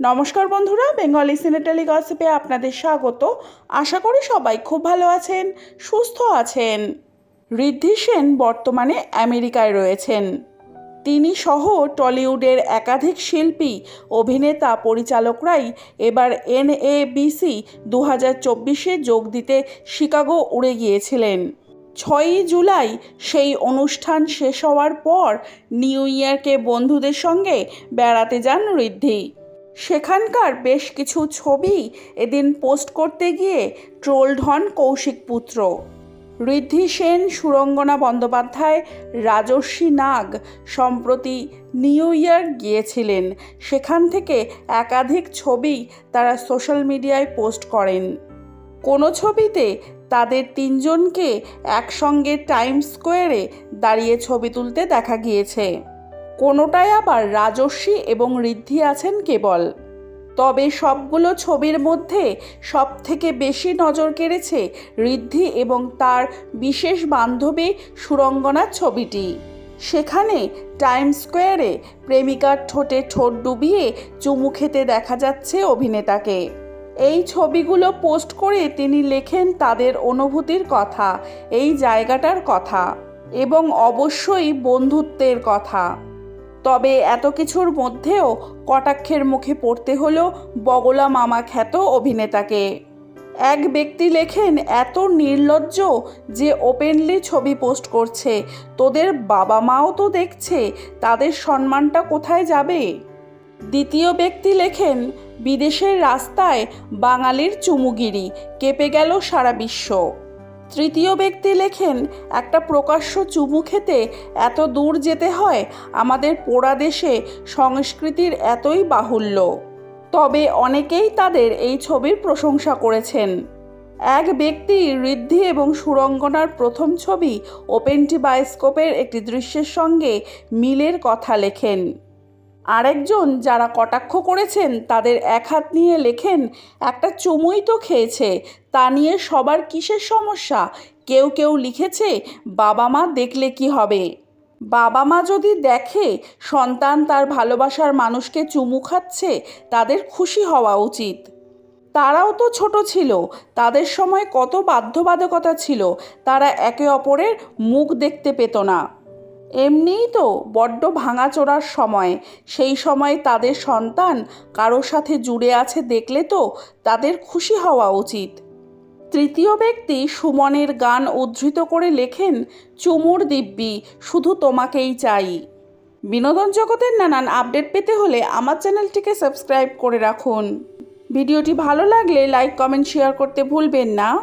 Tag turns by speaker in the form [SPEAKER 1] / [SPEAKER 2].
[SPEAKER 1] নমস্কার বন্ধুরা, বেঙ্গলি সিনেটালি গসিপে আপনাদের স্বাগত। আশা করি সবাই খুব ভালো আছেন, সুস্থ আছেন। ঋদ্ধি সেন বর্তমানে আমেরিকায় রয়েছেন। তিনি সহ টলিউডের একাধিক শিল্পী, অভিনেতা, পরিচালকরাই এবার এনএবিসি দু হাজার চব্বিশে যোগ দিতে শিকাগো উড়ে গিয়েছিলেন। ছয়ই জুলাই সেই অনুষ্ঠান শেষ হওয়ার পর নিউ ইয়র্কে বন্ধুদের সঙ্গে বেড়াতে যান ঋদ্ধি। সেখানকার বেশ কিছু ছবি এদিন পোস্ট করতে গিয়ে ট্রোলড হন কৌশিক পুত্র। ঋদ্ধি সেন, সুরঙ্গনা বন্দ্যোপাধ্যায় রাজস্বী নাগ সম্প্রতি নিউ ইয়ার গিয়েছিলেন। সেখান থেকে একাধিক ছবি তারা সোশ্যাল মিডিয়ায় পোস্ট করেন। কোনো ছবিতে তাদের তিনজনকে একসঙ্গে টাইম স্কোয়ারে দাঁড়িয়ে ছবি তুলতে দেখা গিয়েছে। কোনোটায় আবার রাজস্বী এবং ঋদ্ধি আছেন কেবল। তবে সবগুলো ছবির মধ্যে সব থেকে বেশি নজর কেড়েছে ঋদ্ধি এবং তার বিশেষ বান্ধবী সুরঙ্গনার ছবিটি। সেখানে টাইম স্কোয়ারে প্রেমিকার ঠোঁটে ঠোঁট ডুবিয়ে চুমু খেতে দেখা যাচ্ছে অভিনেতাকে। এই ছবিগুলো পোস্ট করে তিনি লেখেন তাদের অনুভূতির কথা, এই জায়গাটার কথা এবং অবশ্যই বন্ধুত্বের কথা। তবে এত কিছুর মধ্যেও কটাক্ষের মুখে পড়তে হলো বগলা মামা খ্যাত অভিনেতাকে। এক ব্যক্তি লেখেন, এত নির্লজ্জ যে ওপেনলি ছবি পোস্ট করছে, তোদের বাবা মাও তো দেখছে, তাদের সম্মানটা কোথায় যাবে? দ্বিতীয় ব্যক্তি লেখেন, বিদেশের রাস্তায় বাঙালির চুমুগিরি, কেঁপে গেল সারা বিশ্ব। তৃতীয় ব্যক্তি লেখেন, একটা প্রকাশ্য চুমু খেতে এত দূর যেতে হয়, আমাদের পোড়া দেশে সংস্কৃতির এতই বাহুল্য। তবে অনেকেই তাদের এই ছবির প্রশংসা করেছেন। এক ব্যক্তি ঋদ্ধি এবং সুরঙ্গনার প্রথম ছবি ওপেনটি বায়োস্কোপের একটি দৃশ্যের সঙ্গে মিলের কথা লেখেন। আরেকজন যারা কটাক্ষ করেছেন, তাদের এক হাত নিয়ে লেখেন, একটা চুমুই তো খেয়েছে, তা নিয়ে সবার কিসের সমস্যা? কেউ কেউ লিখেছে, বাবা মা দেখলে কি হবে? বাবা মা যদি দেখে সন্তান তার ভালোবাসার মানুষকে চুমু খাচ্ছে, তাদের খুশি হওয়া উচিত। তারাও তো ছোট ছিল, তাদের সময় কত বাধ্যবাধকতা ছিল, তারা একে অপরের মুখ দেখতে পেত না। এমনিই তো বড্ড ভাঙাচোরার সময়। সেই সময় তাদের সন্তান কারোর সাথে জুড়ে আছে দেখলে তো তাদের খুশি হওয়া উচিত। তৃতীয় ব্যক্তি সুমনের গান উদ্ধৃত করে লেখেন, চুমুর দিব্যি, শুধু তোমাকেই চাই। বিনোদন জগতের নানান আপডেট পেতে হলে আমার চ্যানেলটিকে সাবস্ক্রাইব করে রাখুন। ভিডিওটি ভালো লাগলে লাইক, কমেন্ট, শেয়ার করতে ভুলবেন না।